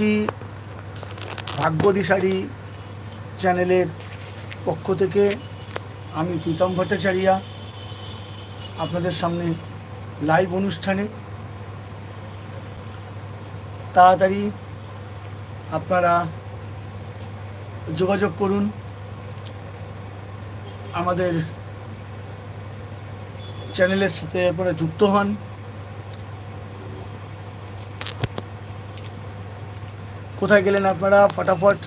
করছি ভাগ্যদিশারি চ্যানেলের পক্ষ থেকে আমি প্রীতম ভট্টাচারিয়া আপনাদের সামনে লাইভ অনুষ্ঠানে। তাড়াতাড়ি আপনারা যোগাযোগ করুন। আমাদের চ্যানেলের সাথে আপনারা যুক্ত হন। কোথায় গেলেন আপনারা? ফটাফট।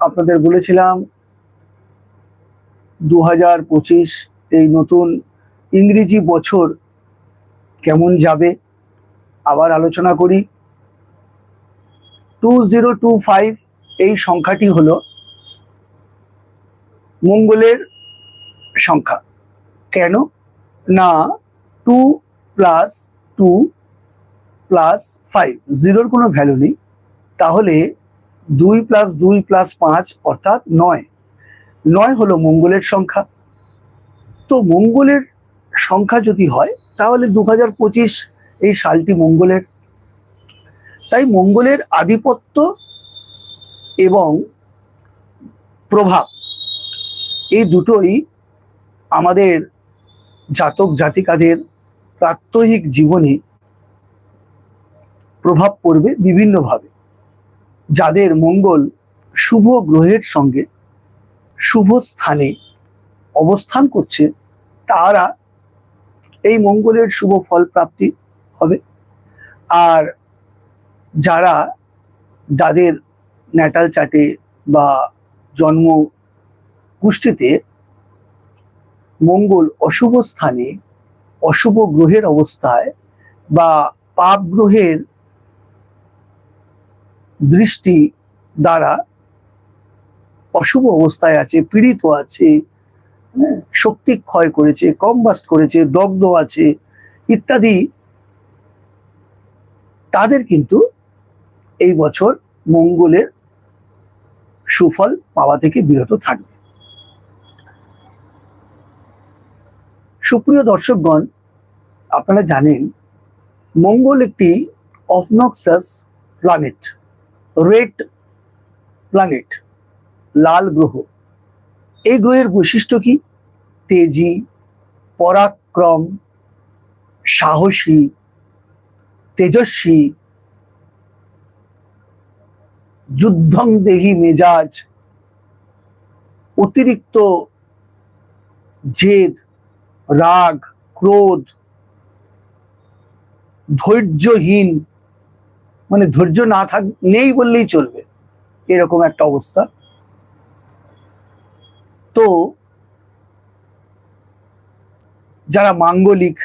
আপনাদের বলেছিলাম দু হাজার পঁচিশ এই নতুন ইংরেজি বছর কেমন যাবে? আবার আলোচনা করি। টু জিরো টু ফাইভ এই সংখ্যাটি হলো মঙ্গলের সংখ্যা। কেন? না, two plus two plus five, জিরোর কোনো ভ্যালু নেই। তাহলে দুই প্লাস দুই প্লাস পাঁচ অর্থাৎ নয়। নয় হলো মঙ্গলের সংখ্যা। তো মঙ্গলের সংখ্যা যদি হয়, তাহলে দু হাজার পঁচিশ এই সালটি মঙ্গলের। তাই মঙ্গলের আধিপত্য এবং প্রভাব, এই দুটোই আমাদের জাতক জাতিকাদের প্রাত্যহিক জীবনে প্রভাব পড়বে বিভিন্নভাবে। যাদের মঙ্গল শুভ গ্রহের সঙ্গে শুভ স্থানে অবস্থান করছে, তারা এই মঙ্গলের শুভ ফল প্রাপ্তি হবে। আর যারা যাদের ন্যাটাল চাটে বা জন্ম কুষ্ঠিতে মঙ্গল অশুভ স্থানে, অশুভ গ্রহের অবস্থায় বা পাপ গ্রহের দৃষ্টি দ্বারা অশুভ অবস্থায় আছে পীড়িত আছে হ্যাঁ, শক্তি ক্ষয় করেছে কম্বাস্ট করেছে দগ্ধ আছে ইত্যাদি। তাদের কিন্তু এই বছর মঙ্গলের সুফল পাওয়া থেকে বিরত থাকবে। সুপ্রিয় দর্শকগণ আপনারা জানেন মঙ্গল একটি অফনক্সাস প্ল্যানেট। রেড প্ল্যানেট, লাল গ্রহ। এই গ্রহের বৈশিষ্ট্য কি? তেজি, পরাক্রম, সাহসী, তেজস্বী, যুদ্ধং দেহী মেজাজ, অতিরিক্ত জেদ, রাগ, ক্রোধ, ধৈর্যহীন মানে ধৈর্য না থাক, নেই বললেই চলবে। এরকম একটা অবস্থা। তো যারা মাঙ্গলিক,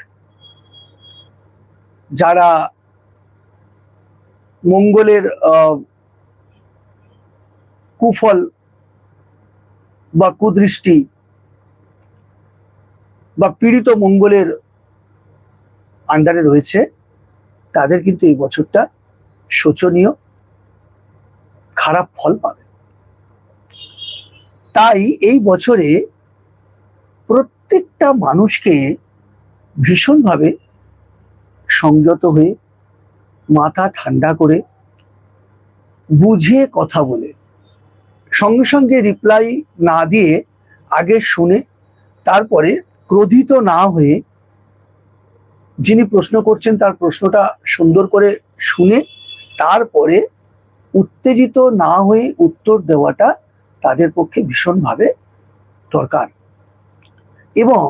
যারা মঙ্গলের কুফল বা কুদৃষ্টি বা পীড়িত মঙ্গলের আন্ডারে রয়েছে, তাদের কিন্তু এই বছরটা শোচনীয়, খারাপ ফল পাবে। তাই এই বছরে প্রত্যেকটা মানুষকে ভীষণভাবে সংযত হয়ে মাথা ঠান্ডা করে বুঝে কথা বলে। সঙ্গে সঙ্গে রিপ্লাই না দিয়ে আগে শুনে তারপরে ক্রোধিত না হয়ে যিনি প্রশ্ন করছেন তার প্রশ্নটা সুন্দর করে শুনে তারপরে উত্তেজিত না হয়ে উত্তর দেওয়াটা তাদের পক্ষে ভীষণভাবে দরকার। এবং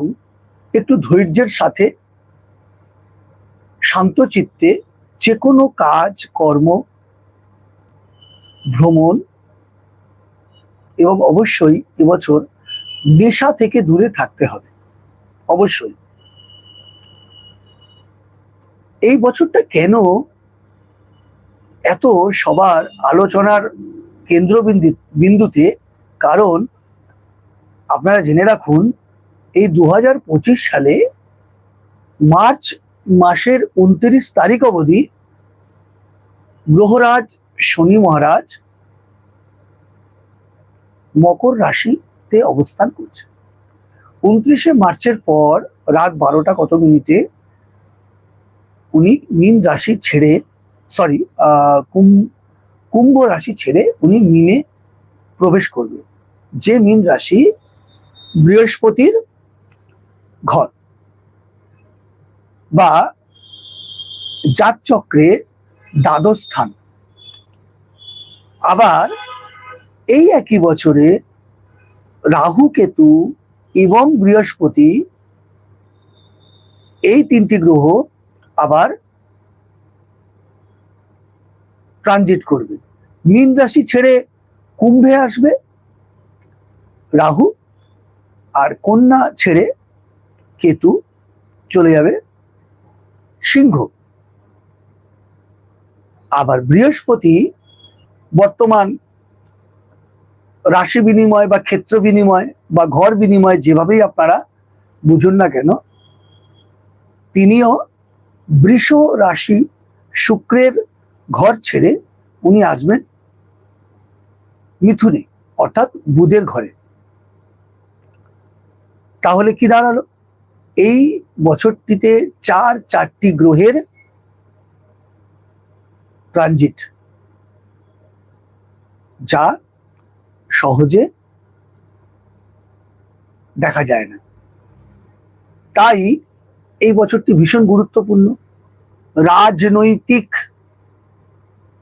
একটু ধৈর্যের সাথে শান্ত চিত্তে যে কোনো কাজ, কর্ম, ভ্রমণ এবং অবশ্যই এবছর নেশা থেকে দূরে থাকতে হবে, অবশ্যই। এই বছরটা কেন এত সবার আলোচনার কেন্দ্রবিন্দু, বিন্দুতে কারণ আপনারা জেনে রাখুন, এই দু হাজার পঁচিশ সালে মার্চ মাসের উনত্রিশ তারিখ অবধি গ্রহরাজ শনি মহারাজ মকর রাশিতে অবস্থান করছে। উনত্রিশে মার্চের পর রাত বারোটা কত মিনিটে উনি মীন রাশি ছেড়ে সরি কুম্ভ রাশি ছেড়ে উনি মিনে প্রবেশ করবে। যে মীন রাশি বৃহস্পতির ঘর বা জাতচক্রে দ্বাদশ স্থান। আবার এই একই বছরে রাহু, কেতু এবং বৃহস্পতি এই তিনটি গ্রহ আবার ট্রানজিট করবে। মীন রাশি ছেড়ে কুম্ভে আসবে, রাহু, আর কন্যা ছেড়ে কেতু চলে যাবে সিংহ। আবার বৃহস্পতি বর্তমান রাশি বিনিময় বা ক্ষেত্র বিনিময় বা ঘর বিনিময় যেভাবেই আপনারা বুঝুন না কেন, তিনিও বৃষ রাশি শুক্রের ঘর ছেড়ে উনি আসবেন মিথুনে, অর্থাৎ বুধের ঘরে। তাহলে কি দাঁড়াল? এই বছরটিতে চার চারটি গ্রহের ট্রানজিট, যা সহজে দেখা যায় না। তাই এই বছরটি ভীষণ গুরুত্বপূর্ণ। রাজনৈতিক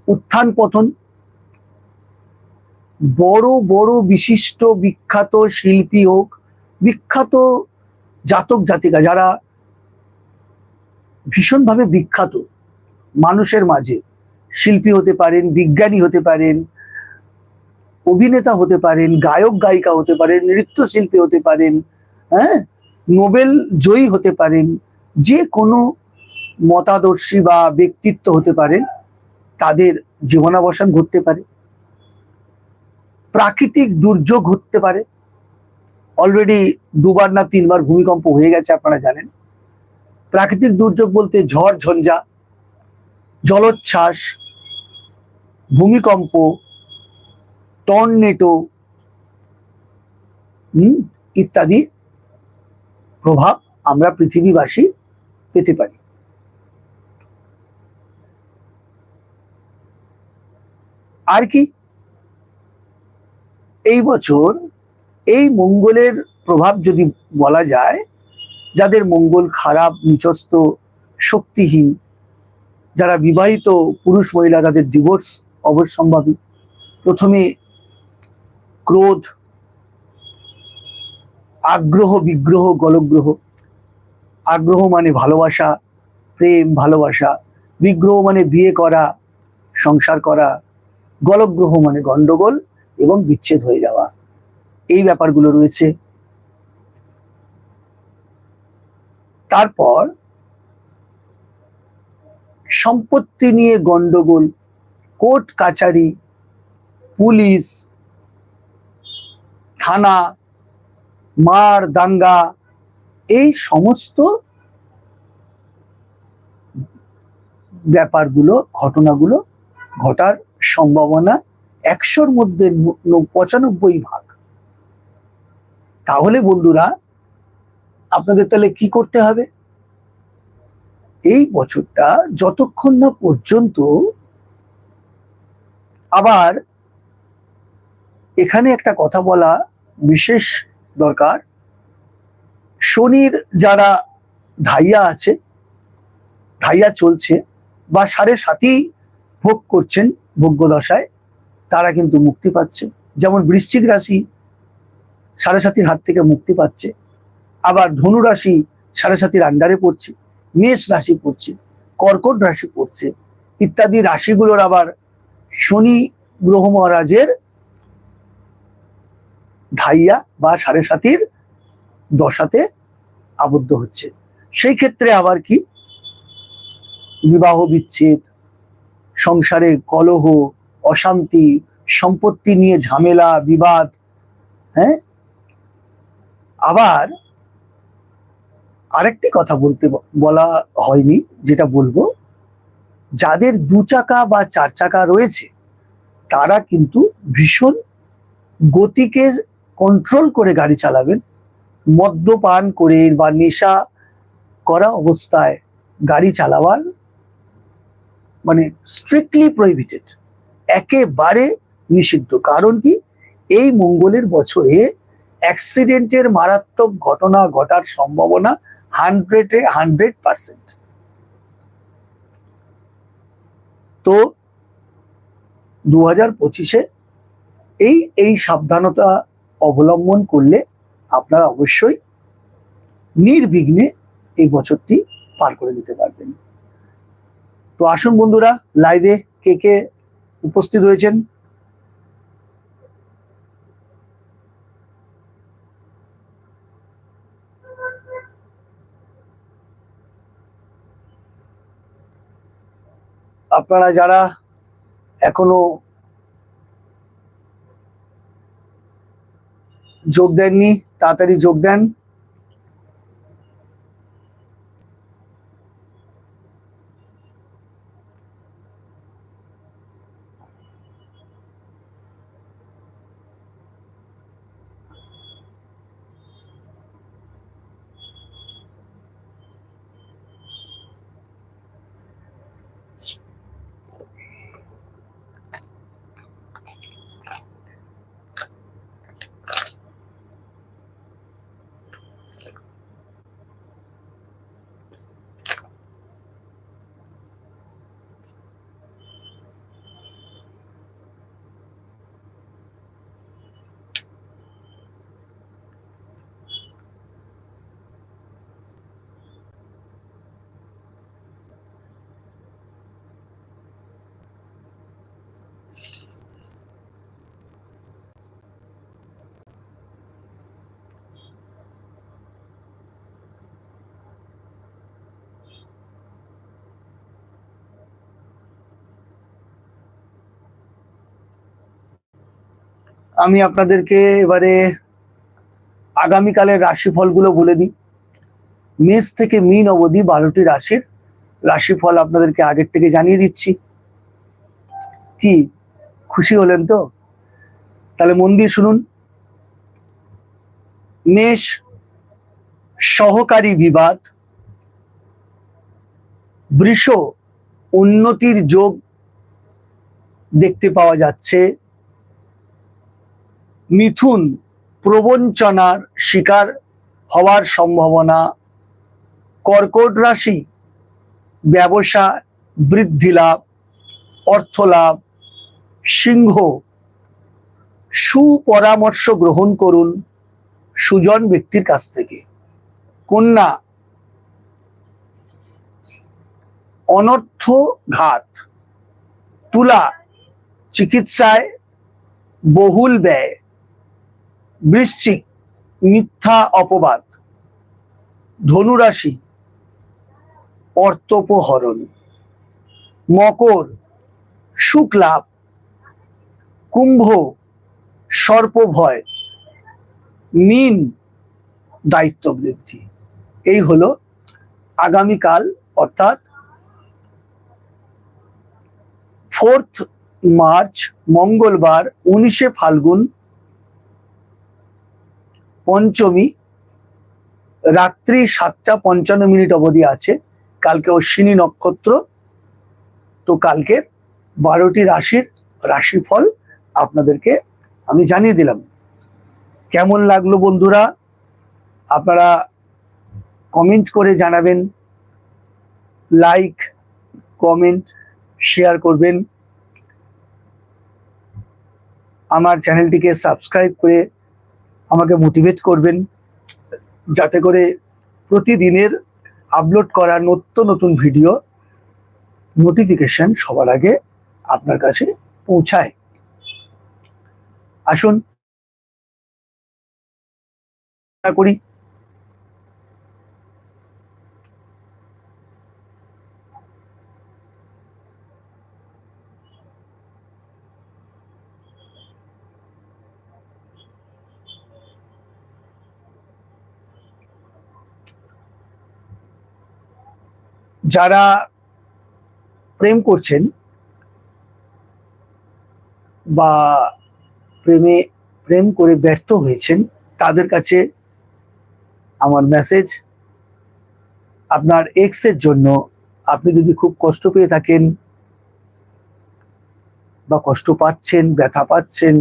উত্থান পতন। বড় বড়, বিশিষ্ট, বিখ্যাত শিল্পী হোক, বিখ্যাত জাতক, জাতিকা, যারা ভীষণভাবে বিখ্যাত মানুষের মাঝে, শিল্পী হতে পারেন, বিজ্ঞানী হতে পারেন, অভিনেতা হতে পারেন, গায়ক, গায়িকা হতে পারেন, নৃত্যশিল্পী হতে পারেন হ্যাঁ? নোবেল জয়ী হতে পারেন, যে কোনো মতাদর্শী বা ব্যক্তিত্ব হতে পারেন। তাদের জীবনাবসান ঘটতে পারে। প্রাকৃতিক দুর্যোগ ঘটতে পারে। অলরেডি দুবার না তিনবার ভূমিকম্প হয়ে গেছে আপনারা জানেন। প্রাকৃতিক দুর্যোগ বলতে ঝড়, ঝঞ্ঝা, জলোচ্ছ্বাস, ভূমিকম্প টর্নেটো ইত্যাদি প্রভাব আমরা পৃথিবীবাসী পেতে পারি। আর কি? এই বছর এই মঙ্গলের প্রভাব যদি বলা যায়, যাদের মঙ্গল খারাপ নিচস্ত শক্তিহীন, যারা বিবাহিত পুরুষ মহিলা, তাদের ডিভোর্স অবশ্যম্ভাবী। প্রথমে ক্রোধ, আগ্রহ, বিগ্রহ, গলগ্রহ। আগ্রহ মানে ভালোবাসা, প্রেম, ভালোবাসা। বিগ্রহ মানে বিয়ে করা, সংসার করা গলগ্রহ মানে গন্ডগোল এবং বিচ্ছেদ হয়ে যাওয়া। এই ব্যাপারগুলো রয়েছে। তারপর সম্পত্তি নিয়ে গন্ডগোল, কোর্ট কাচারি পুলিশ, থানা, মার, দাঙ্গা, এই সমস্ত ব্যাপারগুলো, ঘটনাগুলো ঘটার সম্ভাবনা একশোর মধ্যে পঁচানব্বই ভাগ। তাহলে বন্ধুরা, আপনাদের তাহলে কি করতে হবে? এই বছরটা যতক্ষণ না পর্যন্ত আবার এখানে একটা কথা বলা বিশেষ দরকার। শনির যারা ধাইয়া আছে, ধাইয়া চলছে বা সাড়ে সাতই ভোগ করছেন ভোগ্যদশায় তারা কিন্তু মুক্তি পাচ্ছে। যেমন বৃশ্চিক রাশি সাড়ে সাতির হাত থেকে মুক্তি পাচ্ছে। আবার ধনু রাশি সাড়ে সাতির আন্ডারে পড়ছে। মেষ রাশি পড়ছে। কর্কট রাশি পড়ছে। ইত্যাদি রাশিগুলোর আবার শনি গ্রহ মহারাজের ধাইয়া বা সাড়ে সাতির দশাতে আবদ্ধ হচ্ছে। সেই ক্ষেত্রে আবার কি? বিবাহ বিচ্ছেদ সংসারে কলহ, অশান্তি, সম্পত্তি নিয়ে ঝামেলা, বিবাদ হ্যাঁ? আবার আরেকটি কথা বলতে বলা হয়নি, যেটা বলব। যাদের দু চাকা বা চার চাকা রয়েছে, তারা কিন্তু ভীষণ গতিকে কন্ট্রোল করে গাড়ি চালাবেন। মদ্যপান করে বা নেশা করা অবস্থায় গাড়ি চালাবার মানে স্ট্রিক্টলি প্রহিবিটেড একেবারে নিষিদ্ধ। কারণ কি? এই মঙ্গলের বছরে অ্যাক্সিডেন্টের মারাত্মক ঘটনা ঘটার সম্ভাবনা হান্ড্রেডে হান্ড্রেড পার্সেন্ট তো দু হাজার পঁচিশে এই এই সাবধানতা অবলম্বন করলে আপনারা অবশ্যই নির্বিঘ্নে এই বছরটি পার করে দিতে পারবেন। তো আসুন বন্ধুরা লাইভে কে কে উপস্থিত হয়েছেন। আপনারা যারা এখনও যোগ দেননি, তাড়াতাড়ি যোগ দেন। আমি আপনাদেরকে এবারে আগামীকালের রাশিফলগুলো বলে দিই। মেষ থেকে মিন অবধি বারোটি রাশির রাশিফল আপনাদেরকে আগের থেকে জানিয়ে দিচ্ছি। কি? খুশি হলেন তো? তাহলে মন দিয়ে শুনুন। মেষ সহকারী বিবাদ। বৃষ উন্নতির যোগ দেখতে পাওয়া যাচ্ছে। মিথুন প্রবঞ্চনার শিকার হওয়ার সম্ভাবনা, কর্কট রাশি, ব্যবসা, বৃদ্ধি লাভ, অর্থ লাভ, সিংহ। সুপরামর্শ গ্রহণ করুন সুজন ব্যক্তির কাছ থেকে। কন্যা অনর্থ ঘাত তুলা, চিকিৎসায় বহুল ব্যয়। বৃশ্চিক, মিথ্যা অপবাদ, ধনুরাশি, অর্থোপহরণ, মকর সুখ লাভ কুম্ভ সর্প ভয় মিন দায়িত্ব বৃদ্ধি এই হলো আগামীকাল, অর্থাৎ ফোর্থ মার্চ, মঙ্গলবার, উনিশে ফাল্গুন পঞ্চমী, রাত্রি সাতটা পঞ্চান্ন মিনিট অবধি আছে। কালকে অশ্বিনী নক্ষত্র, তো কালকে বারোটি রাশির রাশিফল আপনাদেরকে আমি জানিয়ে দিলাম। কেমন লাগল বন্ধুরা? আপনারা কমেন্ট করে জানাবেন লাইক কমেন্ট শেয়ার করবেন। আমার চ্যানেলটিকে সাবস্ক্রাইব করে আমাকে মোটিভেট করবেন যাতে করে প্রতিদিনের আপলোড করা নত্য নতুন ভিডিও নোটিফিকেশন সবার আগে আপনার কাছে পৌঁছায়। আসুন করি যারা প্রেম করছেন বা প্রেমে, প্রেম করে ব্যর্থ হয়েছেন, তাদের কাছে আমার মেসেজ আপনার এক্সের জন্য আপনি যদি খুব কষ্ট পেয়ে থাকেন বা কষ্ট পাচ্ছেন, ব্যথা পাচ্ছেন,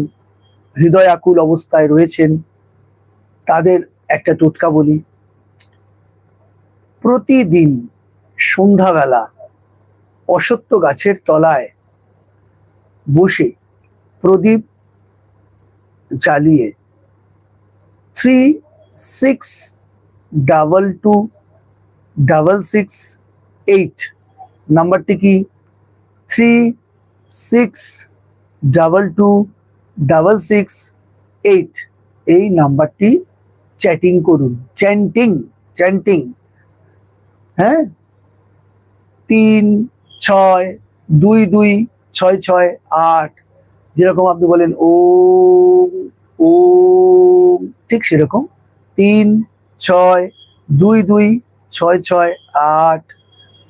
হৃদয় আকুল অবস্থায় রয়েছেন, তাদের একটা টোটকা বলি, প্রতিদিন সন্ধ্যাবেলা অসত্য গাছের তলায় বসে প্রদীপ জ্বালিয়ে three six double two double six eight, নাম্বারটি কি? Three six double two double six eight, এই নাম্বারটি চ্যাটিং করুন। Chanting chanting. হ্যাঁ? তিন, ছয়, দুই দুই, ছয় ছয়, আট, যেরকম আপনি বলেন ও ও ঠিক সেরকম। তিন, ছয়, দুই দুই, ছয় ছয়, আট,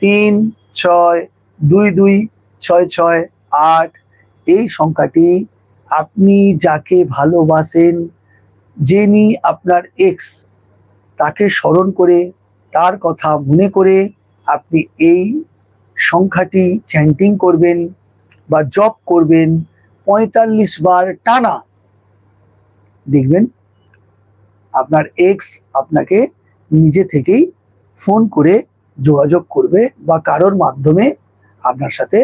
তিন, ছয়, দুই দুই, ছয় ছয়, আট, এই সংখ্যাটি আপনি যাকে ভালোবাসেন, যিনি আপনার এক্স তাকে স্মরণ করে, তার কথা মনে করে আপনি এই সংখ্যাটি চ্যান্টিং করবেন বা জপ করবেন, পঁয়তাল্লিশ বার টানা। দেখবেন, আপনার এক্স আপনাকে নিজে থেকেই ফোন করে যোগাযোগ করবে বা কারোর মাধ্যমে আপনার সাথে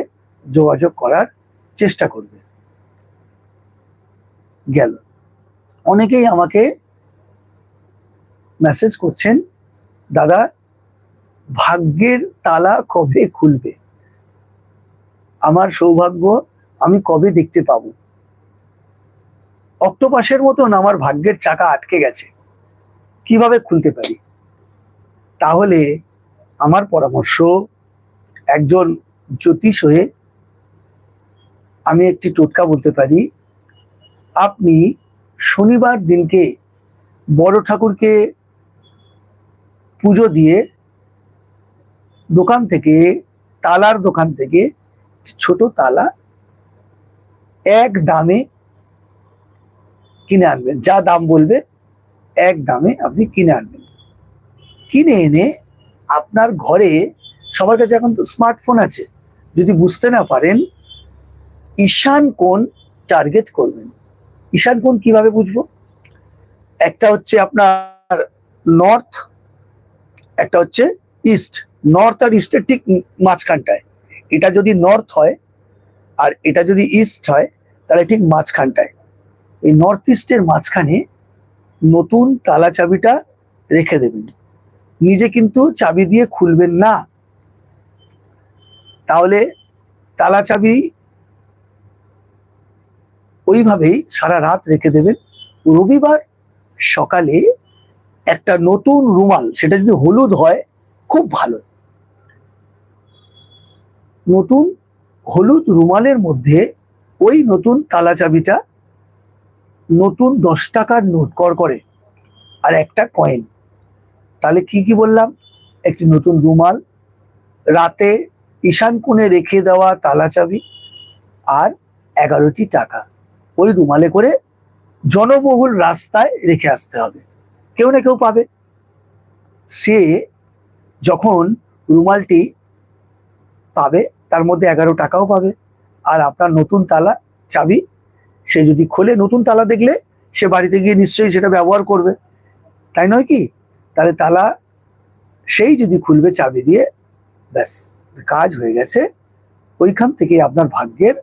যোগাযোগ করার চেষ্টা করবে। গেল। অনেকেই আমাকে মেসেজ করছেন, দাদা ভাগ্যের তালা কবে খুলবে? আমার সৌভাগ্য আমি কবে দেখতে পাবো? অক্টোপাসের মতন আমার ভাগ্যের চাকা আটকে গেছে। কীভাবে খুলতে পারি? তাহলে আমার পরামর্শ, একজন জ্যোতিষ হয়ে আমি একটি টোটকা বলতে পারি। আপনি শনিবার দিনকে বড় ঠাকুরকে পুজো দিয়ে দোকান থেকে, তালার দোকান থেকে ছোট তালা এক দামে কিনে আনবেন। যা দাম বলবে, এক দামে আপনি কিনে আনবেন। কিনে এনে আপনার ঘরে, সবার কাছে এখন তো স্মার্টফোন আছে। যদি বুঝতে না পারেন, ঈশান কোণ টার্গেট করবেন? ঈশান কোণ কীভাবে বুঝব? একটা হচ্ছে আপনার নর্থ একটা হচ্ছে ইস্ট নর্থ আর ইস্টের ঠিক মাঝখানটায়। এটা যদি নর্থ হয়, আর এটা যদি ইস্ট হয়, তাহলে ঠিক মাঝখানটায়। এই নর্থ ইস্টের মাঝখানে নতুন তালা চাবিটা রেখে দেবেন। নিজে কিন্তু চাবি দিয়ে খুলবেন না। তাহলে তালা চাবি ওইভাবেই সারা রাত রেখে দেবেন। রবিবার সকালে একটা নতুন রুমাল, সেটা যদি হলুদ হয়, খুব ভালো। নতুন হলুদ রুমালের মধ্যে ওই নতুন তালা চাবিটা নতুন দশ টাকার নোট কর করে আর একটা কয়েন তাহলে কি কি বললাম? একটি নতুন রুমাল, রাতে ঈশান কোণে রেখে দেওয়া তালা চাবি আর এগারোটি টাকা। ওই রুমালে করে জনবহুল রাস্তায় রেখে আসতে হবে। কেউ না কেউ পাবে। সে যখন রুমালটি পাবে তার মধ্যে এগারো টাকাও পাবে। আর আপনার নতুন তালা চাবি, সে যদি খোলে নতুন তালা দেখলে, সে বাড়িতে গিয়ে নিশ্চয়ই সেটা ব্যবহার করবে। তাই নয় কি? তাহলে তালা সেই যদি খুলবে চাবি দিয়ে, ব্যাস, কাজ হয়ে গেছে। ওইখান থেকে আপনার ভাগ্যের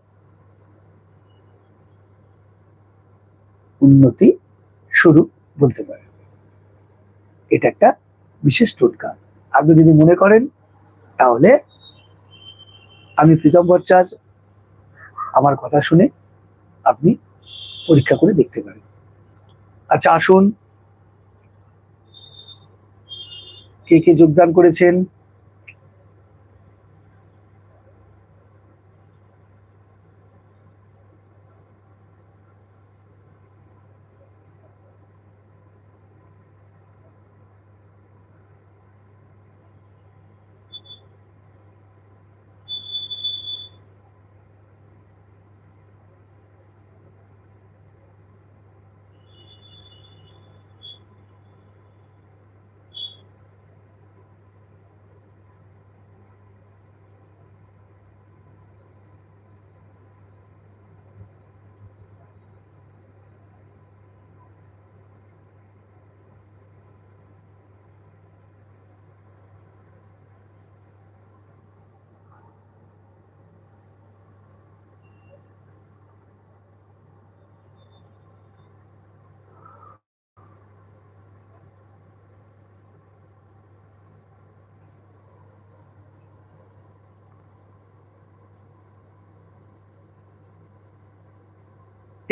উন্নতি শুরু বলতে পারেন। এটা একটা বিশেষ টোটকা। আপনি যদি মনে করেন, তাহলে আমি প্রীতম ভট্টাচ আমার কথা শুনে আপনি পরীক্ষা করে দেখতে পারেন। আচ্ছা আসুন। কে কে যোগদান করেছেন?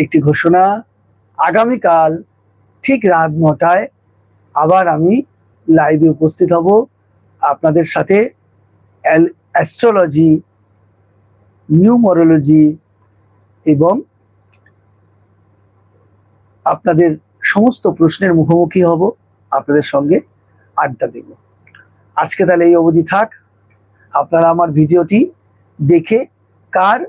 একটি ঘোষণা। আগামীকাল ঠিক রাত নটায় আবার আমি লাইভে উপস্থিত হব। আপনাদের সাথে অ্যাস্ট্রোলজি নিউমরোলজি এবং আপনাদের সমস্ত প্রশ্নের মুখোমুখি হব। আপনাদের সঙ্গে আড্ডা দেব। আজকে তাহলে এই অবধি থাক। আপনারা আমার ভিডিওটি দেখে কার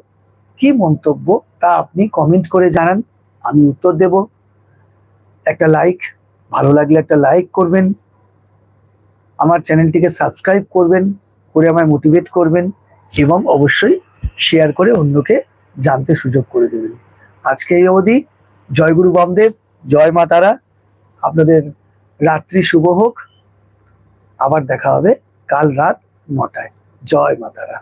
কি মন্তব্য তা আপনি কমেন্ট করে জানান, আমি উত্তর দেব। একটা লাইক ভালো লাগলে একটা লাইক করবেন। আমার চ্যানেলটিকে সাবস্ক্রাইব করবেন, করে আমায় মোটিভেট করবেন এবং অবশ্যই শেয়ার করে অন্যকে জানতে সুযোগ করে দেবেন। আজকে এই অবধি জয় গুরু বামদেব, জয় মা তারা। আপনাদের রাত্রি শুভ হোক। আবার দেখা হবে কাল রাত নটায়। জয় মা তারা।